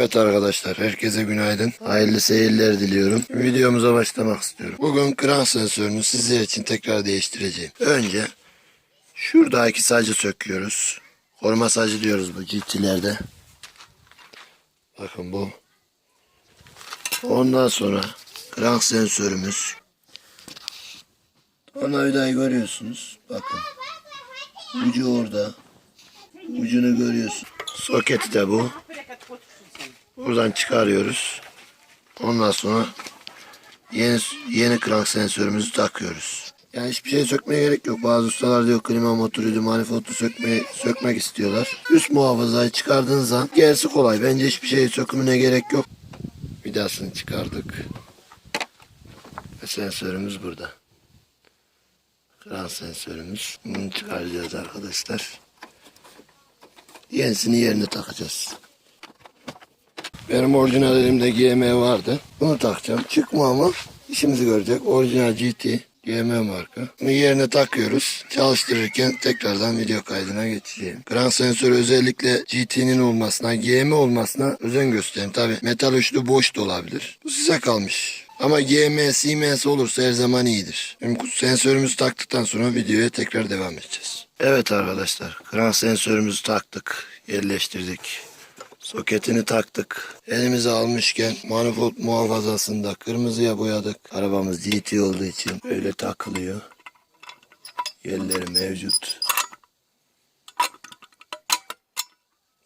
Evet arkadaşlar herkese günaydın. Hayırlı seyirler diliyorum. Videomuza başlamak istiyorum. Bugün kran sensörünü sizler için tekrar değiştireceğim. Önce şuradaki sacı söküyoruz. Koruma sacı diyoruz bu GT'lerde. Bakın bu. Ondan sonra krank sensörümüz. Ana vidayı görüyorsunuz. Bakın. Ucu orada. Ucunu görüyorsun. Soketi de bu. Buradan çıkarıyoruz. Ondan sonra yeni yeni krank sensörümüzü takıyoruz. Yani hiçbir şey sökmeye gerek yok. Bazı ustalar diyor klima motoruydu, manifoldu sökmeye, sökmek istiyorlar. Üst muhafazayı çıkardığın zaman gerisi kolay. Bence hiçbir şey sökümüne gerek yok. Vidasını çıkardık. Ve sensörümüz burada. Kran sensörümüz. Bunu çıkaracağız arkadaşlar. Yenisini yerine takacağız. Benim orijinal elimde GM vardı. Bunu takacağım. Çıkma ama işimizi görecek. Orijinal GT GM marka. Bunu yerine takıyoruz. Çalıştırırken tekrardan video kaydına geçeceğim. Kran sensörü özellikle GT'nin olmasına, GM olmasına özen gösterin. Tabi metal uçlu boş da olabilir. Bu size kalmış. Ama GM, Siemens olursa her zaman iyidir. Şimdi sensörümüzü taktıktan sonra videoya tekrar devam edeceğiz. Evet arkadaşlar, kran sensörümüzü taktık, yerleştirdik. Soketini taktık. Elimize almışken manifold muhafazasında kırmızıya boyadık. Arabamız GT olduğu için öyle takılıyor. Yerleri mevcut.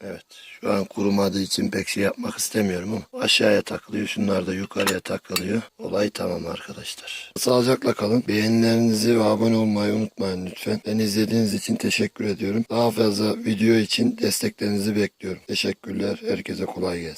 Evet. Şu an kurumadığı için pek şey yapmak istemiyorum ama aşağıya takılıyor. Şunlar da yukarıya takılıyor. Olay tamam arkadaşlar. Sağlıcakla kalın. Beğenilerinizi ve abone olmayı unutmayın lütfen. Beni izlediğiniz için teşekkür ediyorum. Daha fazla video için desteklerinizi bekliyorum. Teşekkürler. Herkese kolay gelsin.